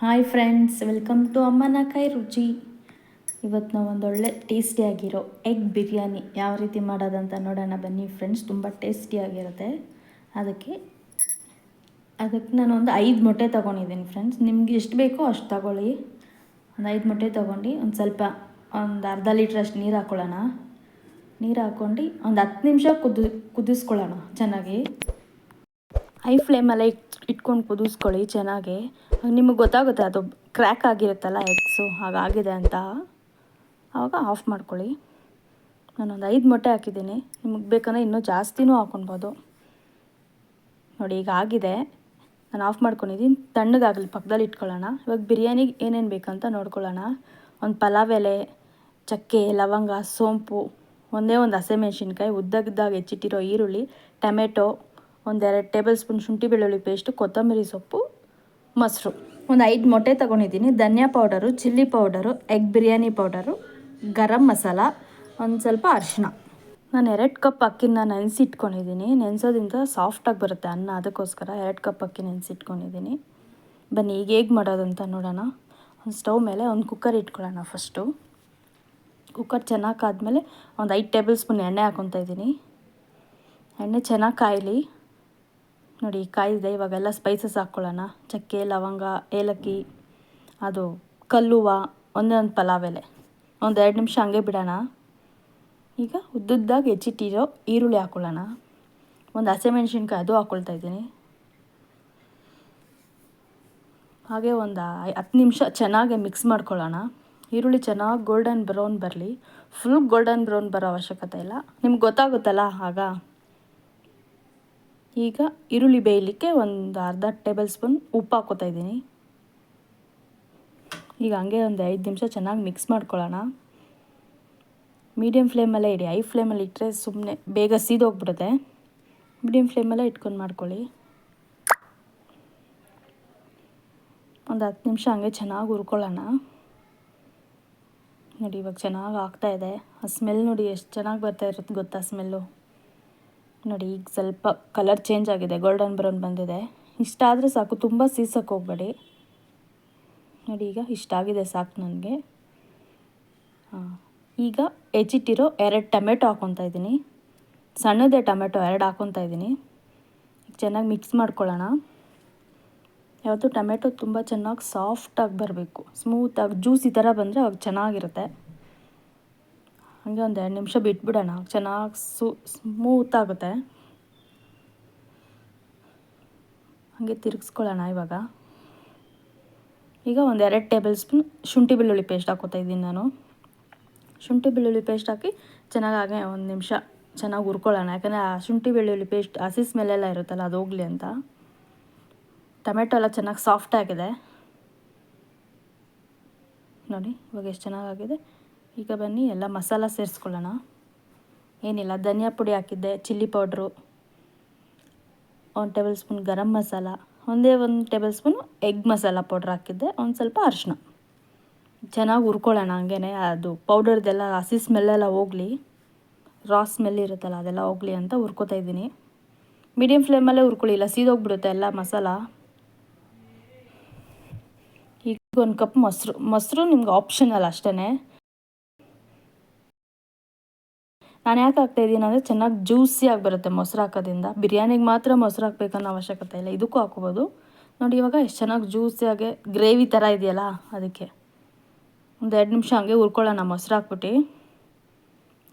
Hi friends welcome to ಅಮ್ಮನ ಕೈ ರುಚಿ ಇವತ್ತು ನಾವು ಒಂದೊಳ್ಳೆ ಟೇಸ್ಟಿಯಾಗಿರೋ ಎಗ್ ಬಿರಿಯಾನಿ ಯಾವ ರೀತಿ ಮಾಡೋದಂತ ನೋಡೋಣ ಬನ್ನಿ ಫ್ರೆಂಡ್ಸ್ ತುಂಬ ಟೇಸ್ಟಿಯಾಗಿರುತ್ತೆ ಅದಕ್ಕೆ ಅದಕ್ಕೆ ನಾನು ಒಂದು ಐದು ಮೊಟ್ಟೆ ತೊಗೊಂಡಿದ್ದೀನಿ ಫ್ರೆಂಡ್ಸ್ ನಿಮ್ಗೆ ಎಷ್ಟು ಬೇಕೋ ಅಷ್ಟು ತಗೊಳ್ಳಿ. ಒಂದು ಐದು ಮೊಟ್ಟೆ ತೊಗೊಂಡು, ಒಂದು ಸ್ವಲ್ಪ, ಒಂದು ಅರ್ಧ ಲೀಟ್ರಷ್ಟು ನೀರು ಹಾಕ್ಕೊಳ್ಳೋಣ ನೀರು ಹಾಕ್ಕೊಂಡು ಒಂದು ಹತ್ತು ನಿಮಿಷ ಕುದಿ, ಕುದಿಸ್ಕೊಳ್ಳೋಣ ಚೆನ್ನಾಗಿ. ಹೈ ಫ್ಲೇಮಲ್ಲೇ ಇಟ್, ಇಟ್ಕೊಂಡು ಕುದಿಸ್ಕೊಳ್ಳಿ ಚೆನ್ನಾಗಿ. ನಿಮಗೆ ಗೊತ್ತಾಗುತ್ತೆ ಅದು ಕ್ರ್ಯಾಕ್ ಆಗಿರುತ್ತಲ್ಲ ಎಗ್ಸು ಹಾಗಾಗಿದೆ ಅಂತ. ಆವಾಗ ಆಫ್ ಮಾಡ್ಕೊಳ್ಳಿ. ನಾನೊಂದು ಐದು ಮೊಟ್ಟೆ ಹಾಕಿದ್ದೀನಿ. ನಿಮಗೆ ಬೇಕಂದರೆ ಇನ್ನೂ ಜಾಸ್ತಿನೂ ಹಾಕೊಳ್ಬೋದು ನೋಡಿ, ಈಗ ಆಗಿದೆ. ನಾನು ಆಫ್ ಮಾಡ್ಕೊಂಡಿದ್ದೀನಿ ತಣ್ಣಗಾಗಲಿ, ಪಕ್ಕದಲ್ಲಿ ಇಟ್ಕೊಳ್ಳೋಣ. ಇವಾಗ ಬಿರಿಯಾನಿಗೆ ಏನೇನು ಬೇಕಂತ ನೋಡ್ಕೊಳ್ಳೋಣ. ಒಂದು ಪಲಾವ್ ಎಲೆ, ಚಕ್ಕೆ, ಲವಂಗ, ಸೋಂಪು, ಒಂದೇ ಒಂದು ಹಸಿಮೆಣ್ಸಿನ್ಕಾಯಿ ಉದ್ದಗದಾಗ ಹೆಚ್ಚಿಟ್ಟಿರೋ ಈರುಳ್ಳಿ, ಟೊಮೆಟೊ ಒಂದೆರಡು ಟೇಬಲ್ ಸ್ಪೂನ್ ಶುಂಠಿ ಬೆಳ್ಳುಳ್ಳಿ ಪೇಸ್ಟ್, ಕೊತ್ತಂಬರಿ ಸೊಪ್ಪು, ಮೊಸರು. ಒಂದು ಐದು ಮೊಟ್ಟೆ ತೊಗೊಂಡಿದ್ದೀನಿ. ಧನಿಯಾ powder, chilli powder, egg biryani powder, garam masala, ಒಂದು ಸ್ವಲ್ಪ ಅರಿಶಿನ ನಾನು ಎರಡು ಕಪ್ ಅಕ್ಕಿನ ನೆನೆಸಿಟ್ಕೊಂಡಿದ್ದೀನಿ. ನೆನೆಸೋದ್ರಿಂದ ಸಾಫ್ಟಾಗಿ ಬರುತ್ತೆ ಅನ್ನ. ಅದಕ್ಕೋಸ್ಕರ ಎರಡು ಕಪ್ ಅಕ್ಕಿ ನೆನೆಸಿಟ್ಕೊಂಡಿದ್ದೀನಿ. ಬನ್ನಿ, ಈಗ ಹೇಗೆ ಮಾಡೋದಂತ ನೋಡೋಣ. ಒಂದು ಸ್ಟವ್ ಮೇಲೆ ಒಂದು ಕುಕ್ಕರ್ ಇಟ್ಕೊಳ್ಳೋಣ ಫಸ್ಟು ಕುಕ್ಕರ್ ಚೆನ್ನಾಗಿ ಆದಮೇಲೆ ಒಂದು ಐದು ಟೇಬಲ್ ಸ್ಪೂನ್ ಎಣ್ಣೆ ಹಾಕೊತಾ ಇದ್ದೀನಿ. ಎಣ್ಣೆ ಚೆನ್ನಾಗಿ ಕಾಯಲಿ. ನೋಡಿ ಕಾಯಿದೆ ಇವಾಗೆಲ್ಲ ಸ್ಪೈಸಸ್ ಹಾಕ್ಕೊಳ್ಳೋಣ ಚಕ್ಕೆ, ಲವಂಗ, ಏಲಕ್ಕಿ, ಅದು ಕಲ್ಲುವ ಒಂದೇ ಒಂದು ಪಲಾವ್ ಎಲೆ. ಒಂದು ಎರಡು ನಿಮಿಷ ಹಂಗೆ ಬಿಡೋಣ. ಈಗ ಉದ್ದುದ್ದಾಗಿ ಹೆಚ್ಚಿಟ್ಟಿರೋ ಈರುಳ್ಳಿ ಹಾಕ್ಕೊಳ್ಳೋಣ ಒಂದು ಹಸಿಮೆಣ್ಸಿನ್ಕಾಯಿ ಅದು ಹಾಕ್ಕೊಳ್ತಾ ಇದ್ದೀನಿ. ಹಾಗೆ ಒಂದು ಹತ್ತು ನಿಮಿಷ ಚೆನ್ನಾಗಿ ಮಿಕ್ಸ್ ಮಾಡ್ಕೊಳ್ಳೋಣ. ಈರುಳ್ಳಿ ಚೆನ್ನಾಗಿ ಗೋಲ್ಡನ್ ಬ್ರೌನ್ ಬರಲಿ. ಫುಲ್ ಗೋಲ್ಡನ್ ಬ್ರೌನ್ ಬರೋ ಅವಶ್ಯಕತೆ ಇಲ್ಲ. ನಿಮ್ಗೆ ಗೊತ್ತಾಗುತ್ತಲ್ಲ ಆಗ. ಈಗ ಈರುಳ್ಳಿ ಬೇಯಲಿಕ್ಕೆ ಒಂದು ಅರ್ಧ ಟೇಬಲ್ ಸ್ಪೂನ್ ಉಪ್ಪು ಹಾಕೋತಾ ಇದ್ದೀನಿ. ಈಗ ಹಂಗೆ ಒಂದು ಐದು ನಿಮಿಷ ಚೆನ್ನಾಗಿ ಮಿಕ್ಸ್ ಮಾಡ್ಕೊಳ್ಳೋಣ. ಮೀಡಿಯಮ್ ಫ್ಲೇಮಲ್ಲೇ ಇಡಿ. ಐ ಫ್ಲೇಮಲ್ಲಿ ಇಟ್ಟರೆ ಸುಮ್ಮನೆ ಬೇಗ ಸೀದೋಗ್ಬಿಡುತ್ತೆ. ಮೀಡಿಯಮ್ ಫ್ಲೇಮಲ್ಲೇ ಇಟ್ಕೊಂಡು ಮಾಡ್ಕೊಳ್ಳಿ. ಒಂದು ಹತ್ತು ನಿಮಿಷ ಹಂಗೆ ಚೆನ್ನಾಗಿ ಹುರ್ಕೊಳ್ಳೋಣ. ನೋಡಿ ಇವಾಗ ಚೆನ್ನಾಗಿ ಆಗ್ತಾಯಿದೆ ಆ ಸ್ಮೆಲ್ ನೋಡಿ ಎಷ್ಟು ಚೆನ್ನಾಗಿ ಬರ್ತಾ ಇರುತ್ತೆ ಗೊತ್ತಾ ಸ್ಮೆಲ್ಲು ನೋಡಿ, ಈಗ ಸ್ವಲ್ಪ ಕಲರ್ ಚೇಂಜ್ ಆಗಿದೆ ಗೋಲ್ಡನ್ ಬ್ರೌನ್ ಬಂದಿದೆ. ಇಷ್ಟ ಸಾಕು, ತುಂಬ ಸೀಸಕ್ಕೆ ಹೋಗಬೇಡಿ. ನೋಡಿ, ಈಗ ಇಷ್ಟ ಆಗಿದೆ ಸಾಕು ನನಗೆ. ಹಾಂ, ಈಗ ಹೆಚ್ಚಿಟ್ಟಿರೋ ಎರಡು ಟೊಮೆಟೊ ಹಾಕ್ಕೊತಾ ಇದ್ದೀನಿ. ಸಣ್ಣದೇ ಟೊಮೆಟೊ ಎರಡು ಹಾಕ್ಕೊತಾ ಇದ್ದೀನಿ. ಚೆನ್ನಾಗಿ ಮಿಕ್ಸ್ ಮಾಡ್ಕೊಳ್ಳೋಣ. ಯಾವತ್ತು ಟೊಮೆಟೊ ತುಂಬ ಚೆನ್ನಾಗಿ ಸಾಫ್ಟಾಗಿ ಬರಬೇಕು ಸ್ಮೂತಾಗಿ ಜ್ಯೂಸ್ ಈ ಥರ ಬಂದರೆ ಅವಾಗ ಚೆನ್ನಾಗಿರುತ್ತೆ. ಹಾಗೆ ಒಂದು ಎರಡು ನಿಮಿಷ ಬಿಟ್ಬಿಡೋಣ. ಚೆನ್ನಾಗಿ ಸು ಸ್ಮೂತ್ ಆಗುತ್ತೆ. ಹಾಗೆ ತಿರುಗಿಸ್ಕೊಳ್ಳೋಣ ಇವಾಗ. ಈಗ ಒಂದು ಎರಡು ಟೇಬಲ್ ಸ್ಪೂನ್ ಶುಂಠಿ ಬೆಳ್ಳುಳ್ಳಿ ಪೇಸ್ಟ್ ಹಾಕೋತಾ ಇದ್ದೀನಿ ನಾನು. ಶುಂಠಿ ಬೆಳ್ಳುಳ್ಳಿ ಪೇಸ್ಟ್ ಹಾಕಿ ಚೆನ್ನಾಗಿ ಹಾಗೆ ಒಂದು ನಿಮಿಷ ಚೆನ್ನಾಗಿ ಹುರ್ಕೊಳ್ಳೋಣ. ಯಾಕಂದರೆ ಆ ಶುಂಠಿ ಬೆಳ್ಳುಳ್ಳಿ ಪೇಸ್ಟ್ ಹಸಿ ಸ್ಮೆಲ್ಲೆಲ್ಲ ಇರುತ್ತಲ್ಲ, ಅದು ಹೋಗಲಿ ಅಂತ. ಟೊಮೆಟೊ ಎಲ್ಲ ಚೆನ್ನಾಗಿ ಸಾಫ್ಟ್ ಆಗಿದೆ. ನೋಡಿ, ಇವಾಗ ಎಷ್ಟು ಚೆನ್ನಾಗಾಗಿದೆ. ಈಗ ಬನ್ನಿ, ಎಲ್ಲ ಮಸಾಲ ಸೇರಿಸ್ಕೊಳ್ಳೋಣ. ಏನಿಲ್ಲ, ಧನಿಯಾ ಪುಡಿ ಹಾಕಿದ್ದೆ, ಚಿಲ್ಲಿ ಪೌಡ್ರು, ಒಂದು ಟೇಬಲ್ ಸ್ಪೂನ್ ಗರಂ ಮಸಾಲ, ಒಂದೇ ಒಂದು tablespoon egg masala powder ಹಾಕಿದ್ದೆ, ಒಂದು ಸ್ವಲ್ಪ ಅರಿಶಿನ ಚೆನ್ನಾಗಿ ಹುರ್ಕೊಳ್ಳೋಣ ಹಂಗೇ ಅದು ಪೌಡರ್ದೆಲ್ಲ, ಹಸಿ ಸ್ಮೆಲ್ಲೆಲ್ಲ ಹೋಗಲಿ ರಾ ಸ್ಮೆಲ್ ಇರುತ್ತಲ್ಲ, ಅದೆಲ್ಲ ಹೋಗಲಿ ಅಂತ ಹುರ್ಕೋತಾ ಇದ್ದೀನಿ. ಮೀಡಿಯಮ್ ಫ್ಲೇಮಲ್ಲೇ ಹುರ್ಕೊಳ್ಳಿ, ಇಲ್ಲ ಸೀದೋಗ್ಬಿಡುತ್ತೆ ಎಲ್ಲ ಮಸಾಲ. ಈಗ ಒಂದು ಕಪ್ ಮೊಸರು ಮೊಸರು ನಿಮ್ಗೆ ಆಪ್ಷನಲ್ ಅಷ್ಟೇ ನಾನು ಯಾಕೆ ಹಾಕ್ತಾಯಿದ್ದೀನಿ ಅಂದರೆ ಚೆನ್ನಾಗಿ ಜ್ಯೂಸಿಯಾಗಿ ಬರುತ್ತೆ ಮೊಸರು ಹಾಕೋದ್ರಿಂದ. ಬಿರಿಯಾನಿಗೆ ಮಾತ್ರ ಮೊಸರು ಹಾಕ್ಬೇಕನ್ನೋ ಅವಶ್ಯಕತೆ ಇಲ್ಲ. ಇದಕ್ಕೂ ಹಾಕೋಬೋದು. ನೋಡಿ, ಇವಾಗ ಎಷ್ಟು ಚೆನ್ನಾಗಿ ಜ್ಯೂಸಿಯಾಗೆ ಗ್ರೇವಿ ಥರ ಇದೆಯಲ್ಲ ಅದಕ್ಕೆ. ಒಂದು ಎರಡು ನಿಮಿಷ ಹಂಗೆ ಹುರ್ಕೊಳ್ಳೋಣ, ಮೊಸರು ಹಾಕ್ಬಿಟ್ಟು.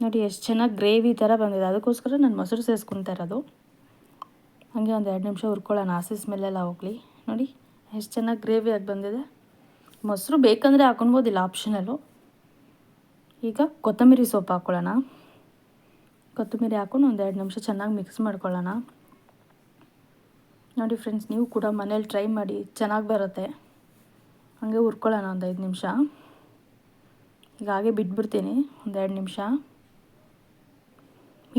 ನೋಡಿ, ಎಷ್ಟು ಚೆನ್ನಾಗಿ ಗ್ರೇವಿ ಥರ ಬಂದಿದೆ. ಅದಕ್ಕೋಸ್ಕರ ನಾನು ಮೊಸರು ಸೇರಿಸ್ಕೊತಾ ಇರೋದು. ಹಾಗೆ ಒಂದು ಎರಡು ನಿಮಿಷ ಹುರ್ಕೊಳ್ಳೋಣ. ಹಸಿ ಸ್ಮೆಲ್ಲೆಲ್ಲ ಹೋಗಲಿ. ನೋಡಿ, ಎಷ್ಟು ಚೆನ್ನಾಗಿ ಗ್ರೇವಿಯಾಗಿ ಬಂದಿದೆ. ಮೊಸರು ಬೇಕಂದರೆ ಹಾಕೊಳ್ಬೋದಿಲ್ಲ ಆಪ್ಷನಲ್ಲು ಈಗ ಕೊತ್ತಂಬರಿ ಸೊಪ್ಪು ಹಾಕ್ಕೊಳ್ಳೋಣ ಕೊತ್ತಂಬರಿ ಹಾಕೊಂಡು ಒಂದು ಎರಡು ನಿಮಿಷ ಚೆನ್ನಾಗಿ ಮಿಕ್ಸ್ ಮಾಡ್ಕೊಳ್ಳೋಣ. ನೋಡಿ ಫ್ರೆಂಡ್ಸ್ ನೀವು ಕೂಡ ಮನೇಲಿ ಟ್ರೈ ಮಾಡಿ ಚೆನ್ನಾಗಿ ಬರುತ್ತೆ. ಹಾಗೆ ಹುರ್ಕೊಳ್ಳೋಣ ಒಂದು ಐದು ನಿಮಿಷ. ಈಗ ಹಾಗೆ ಬಿಟ್ಬಿಡ್ತೀನಿ ಒಂದು ಎರಡು ನಿಮಿಷ.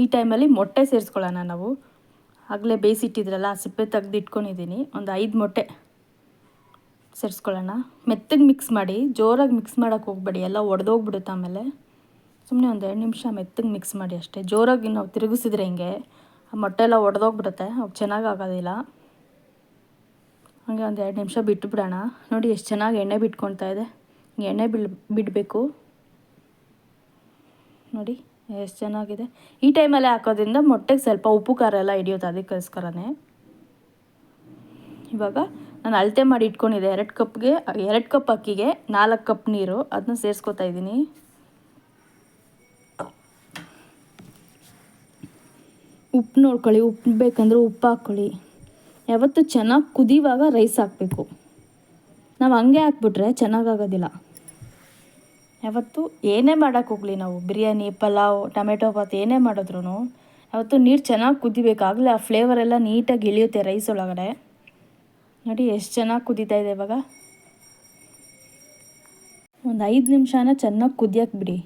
ಈ ಟೈಮಲ್ಲಿ ಮೊಟ್ಟೆ ಸೇರಿಸ್ಕೊಳ್ಳೋಣ ನಾವು. ಆಗಲೇ ಬೇಯಿಸಿಟ್ಟಿದ್ರಲ್ಲ ಸಿಪ್ಪೆ ತೆಗ್ದು ಇಟ್ಕೊಂಡಿದ್ದೀನಿ ಒಂದು ಐದು ಮೊಟ್ಟೆ ಸೇರಿಸ್ಕೊಳ್ಳೋಣ. ಮೆತ್ತಗೆ ಮಿಕ್ಸ್ ಮಾಡಿ, ಜೋರಾಗಿ ಮಿಕ್ಸ್ ಮಾಡೋಕ್ಕೆ ಹೋಗ್ಬೇಡಿ, ಎಲ್ಲ ಒಡೆದೋಗ್ಬಿಡುತ್ತೆ ಆಮೇಲೆ. ಸುಮ್ಮನೆ ಒಂದು ಎರಡು ನಿಮಿಷ ಮೆತ್ತಗೆ ಮಿಕ್ಸ್ ಮಾಡಿ ಅಷ್ಟೇ. ಜೋರಾಗಿ ನಾವು ತಿರುಗಿಸಿದ್ರೆ ಹಿಂಗೆ? ಆ ಮೊಟ್ಟೆ ಎಲ್ಲ ಒಡೆದೋಗ್ಬಿಡುತ್ತೆ. ಅವು ಚೆನ್ನಾಗಿ ಆಗೋದಿಲ್ಲ. ಹಾಗೆ ಒಂದು ಎರಡು ನಿಮಿಷ ಬಿಟ್ಟುಬಿಡೋಣ ನೋಡಿ ಎಷ್ಟು ಚೆನ್ನಾಗಿ ಎಣ್ಣೆ ಬಿಟ್ಕೊಳ್ತಾ ಇದೆ. ಎಣ್ಣೆ ಬಿಡ್ ಬಿಡಬೇಕು. ನೋಡಿ ಎಷ್ಟು ಚೆನ್ನಾಗಿದೆ. ಈ ಟೈಮಲ್ಲೇ ಹಾಕೋದ್ರಿಂದ ಮೊಟ್ಟೆಗೆ ಸ್ವಲ್ಪ ಉಪ್ಪು, ಖಾರ ಎಲ್ಲ ಹಿಡಿಯುತ್ತೆ. ಅದಕ್ಕೋಸ್ಕರನೇ. ಇವಾಗ ನಾನು ಅಳತೆ ಮಾಡಿ ಇಟ್ಕೊಂಡಿದ್ದೆ. ಎರಡು ಕಪ್ಗೆ, ಎರಡು ಕಪ್ ಅಕ್ಕಿಗೆ ನಾಲ್ಕು ಕಪ್ ನೀರು. ಅದನ್ನ ಸೇರಿಸ್ಕೊತಾ ಇದ್ದೀನಿ. ಉಪ್ಪು ನೋಡ್ಕೊಳ್ಳಿ, ಉಪ್ಪು ಬೇಕಂದ್ರೆ ಉಪ್ಪು ಹಾಕ್ಕೊಳ್ಳಿ. ಯಾವತ್ತು ಚೆನ್ನಾಗಿ ಕುದಿಯುವಾಗ ರೈಸ್ ಹಾಕಬೇಕು. ನಾವು ಹಂಗೆ ಹಾಕ್ಬಿಟ್ರೆ ಚೆನ್ನಾಗಾಗೋದಿಲ್ಲ. ಯಾವತ್ತು ಏನೇ ಮಾಡೋಕ್ಕೆ ಹೋಗಲಿ ನಾವು. ಬಿರಿಯಾನಿ, ಪಲಾವ್, ಟೊಮೆಟೊ ಬಾತ್ ಏನೇ ಮಾಡಿದ್ರು ಯಾವತ್ತು ನೀರು ಚೆನ್ನಾಗಿ ಕುದಿಬೇಕಾಗಲೇ ಆ ಫ್ಲೇವರ್ ಎಲ್ಲ ನೀಟಾಗಿ ಇಳಿಯುತ್ತೆ ರೈಸ್ ಒಳಗಡೆ. ನೋಡಿ ಎಷ್ಟು ಚೆನ್ನಾಗಿ ಕುದೀತಾ ಇದೆ ಇವಾಗ. ಒಂದು ಐದು ನಿಮಿಷನ ಚೆನ್ನಾಗಿ ಕುದಿಯಕ್ಕೆ ಬಿಡಿ.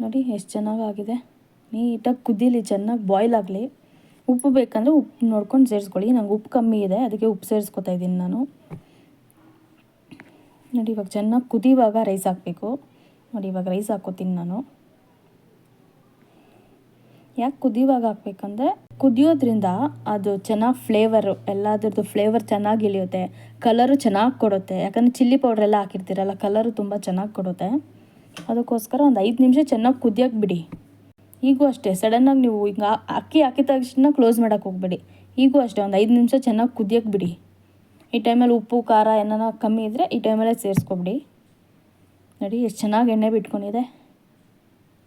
ನೋಡಿ ಎಷ್ಟು ಚೆನ್ನಾಗಾಗಿದೆ. ನೀಟಾಗಿ ಕುದೀಲಿ, ಚೆನ್ನಾಗಿ ಬಾಯ್ಲ್ ಆಗಲಿ, ಉಪ್ಪು ಬೇಕಂದರೆ ಉಪ್ಪು ನೋಡ್ಕೊಂಡು ಸೇರಿಸ್ಕೊಳ್ಳಿ. ನಂಗೆ ಉಪ್ಪು ಕಮ್ಮಿ ಇದೆ, ಅದಕ್ಕೆ ಉಪ್ಪು ಸೇರಿಸ್ಕೊತಾ ಇದ್ದೀನಿ ನಾನು. ನೋಡಿ, ಇವಾಗ ಚೆನ್ನಾಗಿ ಕುದಿಯುವಾಗ ರೈಸ್ ಹಾಕಬೇಕು. ನೋಡಿ, ಇವಾಗ ರೈಸ್ ಹಾಕೋತೀನಿ ನಾನು. ಯಾಕೆ ಕುದಿಯುವಾಗ ಹಾಕ್ಬೇಕಂದ್ರೆ, ಕುದಿಯೋದ್ರಿಂದ ಅದು ಚೆನ್ನಾಗಿ ಫ್ಲೇವರು ಎಲ್ಲದ್ರದ್ದು ಫ್ಲೇವರ್ ಚೆನ್ನಾಗಿ ಇಳಿಯುತ್ತೆ. ಕಲರು ಚೆನ್ನಾಗಿ ಕೊಡುತ್ತೆ. ಯಾಕಂದರೆ ಚಿಲ್ಲಿ ಪೌಡ್ರ್ ಎಲ್ಲ ಹಾಕಿರ್ತೀರಲ್ಲ ಕಲರು ತುಂಬ ಚೆನ್ನಾಗಿ ಕೊಡುತ್ತೆ. ಅದಕ್ಕೋಸ್ಕರ ಒಂದು ಐದು ನಿಮಿಷ ಚೆನ್ನಾಗಿ ಕುದಿಯೋಕೆ ಬಿಡಿ. ಈಗೂ ಅಷ್ಟೇ ಸಡನ್ನಾಗಿ ನೀವು ಈಗ ಅಕ್ಕಿ ಹಾಕಿದ ತಕ್ಷಣ ಕ್ಲೋಸ್ ಮಾಡೋಕೆ ಹೋಗಬೇಡಿ. ಈಗೂ ಅಷ್ಟೇ, ಒಂದು ಐದು ನಿಮಿಷ ಚೆನ್ನಾಗಿ ಕುದಿಯೋಕೆ ಬಿಡಿ. ಈ ಟೈಮಲ್ಲಿ ಉಪ್ಪು, ಖಾರ ಏನಾರ ಕಮ್ಮಿ ಇದ್ದರೆ ಈ ಟೈಮಲ್ಲೇ ಸೇರಿಸ್ಕೊಬಿಡಿ. ನೋಡಿ ಎಷ್ಟು ಚೆನ್ನಾಗಿ ಎಣ್ಣೆ ಬಿಟ್ಕೊಂಡಿದೆ.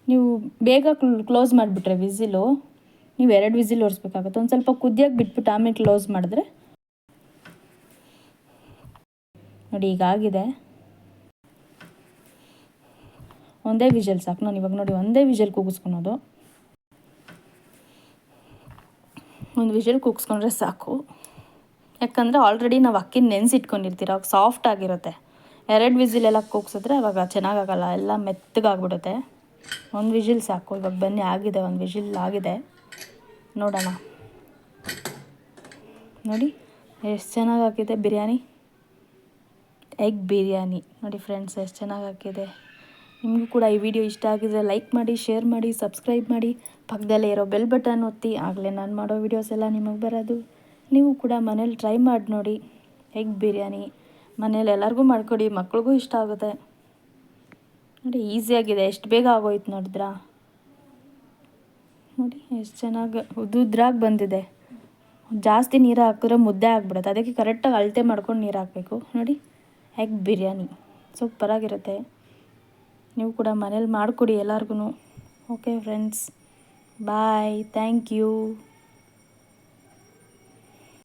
ನೀವು ಬೇಗ ಕ್ಲೋಸ್ ಮಾಡಿಬಿಟ್ರೆ ವಿಸಿಲು, ನೀವು ಎರಡು ವಿಸಿಲ್ ಒರೆಸ್ಬೇಕಾಗುತ್ತೆ. ಒಂದು ಸ್ವಲ್ಪ ಕುದಿಯೋಕೆ ಬಿಟ್ಬಿಟ್ಟು ಆಮೇಲೆ ಕ್ಲೋಸ್ ಮಾಡಿದ್ರೆ ನೋಡಿ ಈಗಾಗಿದೆ ಒಂದೇ ವಿಜಲ್ ಸಾಕು. ನಾನು ಇವಾಗ ನೋಡಿ ಒಂದೇ ವಿಜಲ್ ಕೂಗಿಸ್ಕೊಳೋದು. ಒಂದು ವಿಜಲ್ ಕೂಗಿಸ್ಕೊಂಡ್ರೆ ಸಾಕು. ಯಾಕಂದರೆ ಆಲ್ರೆಡಿ ನಾವು ಅಕ್ಕಿ ನೆನೆಸಿಟ್ಕೊಂಡಿರ್ತೀರ, ಅವಾಗ ಸಾಫ್ಟ್ ಆಗಿರುತ್ತೆ. ಎರಡು ವಿಸಿಲೆಲ್ಲ ಕೂಗ್ಸಿದ್ರೆ ಅವಾಗ ಚೆನ್ನಾಗಾಗಲ್ಲ, ಎಲ್ಲ ಮೆತ್ತಗಾಗ್ಬಿಡುತ್ತೆ. ಒಂದು ವಿಜಿಲ್ ಸಾಕು. ಇವಾಗ ಬನ್ನಿ, ಆಗಿದೆ, ಒಂದು ವಿಜಿಲ್ ಆಗಿದೆ. ನೋಡೋಣ. ನೋಡಿ, ಎಷ್ಟು ಚೆನ್ನಾಗಿ ಹಾಕಿದೆ ಬಿರಿಯಾನಿ. ಎಗ್ ಬಿರಿಯಾನಿ. ನೋಡಿ ಫ್ರೆಂಡ್ಸ್ ಎಷ್ಟು ಚೆನ್ನಾಗಿ ಹಾಕಿದೆ ನಿಮಗೂ ಕೂಡ ಈ ವಿಡಿಯೋ ಇಷ್ಟ ಆಗಿದ್ರೆ ಲೈಕ್ ಮಾಡಿ, ಶೇರ್ ಮಾಡಿ, ಸಬ್ಸ್ಕ್ರೈಬ್ ಮಾಡಿ. ಪಕ್ಕದಲ್ಲೇ ಇರೋ ಬೆಲ್ ಬಟನ್ ಒತ್ತಿ. ಆಗಲೇ ನಾನು ಮಾಡೋ ವಿಡಿಯೋಸ್ ಎಲ್ಲ ನಿಮಗೆ ಬರೋದು. ನೀವು ಕೂಡ ಮನೇಲಿ ಟ್ರೈ ಮಾಡಿ ನೋಡಿ. ಎಗ್ ಬಿರಿಯಾನಿ ಮನೇಲಿ ಎಲ್ಲರಿಗೂ ಮಾಡಿಕೊಡಿ. ಮಕ್ಳಿಗೂ ಇಷ್ಟ ಆಗುತ್ತೆ. ನೋಡಿ ಈಸಿಯಾಗಿದೆ ಎಷ್ಟು ಬೇಗ ಆಗೋಯ್ತು ನೋಡಿದ್ರಾ? ನೋಡಿ, ಎಷ್ಟು ಚೆನ್ನಾಗಿ ಉದುದ್ರಾಗಿ ಬಂದಿದೆ. ಜಾಸ್ತಿ ನೀರು ಹಾಕಿದ್ರೆ ಮುದ್ದೆ ಆಗಿಬಿಡುತ್ತೆ. ಅದಕ್ಕೆ ಕರೆಕ್ಟಾಗಿ ಅಳತೆ ಮಾಡ್ಕೊಂಡು ನೀರು ಹಾಕಬೇಕು. ನೋಡಿ, ಎಗ್ ಬಿರಿಯಾನಿ. ಸೂಪರಾಗಿರುತ್ತೆ. ನೀವು ಕೂಡ ಮನೇಲಿ ಮಾಡಿಕೊಡಿ ಎಲ್ಲರಿಗೂ okay friends bye thank you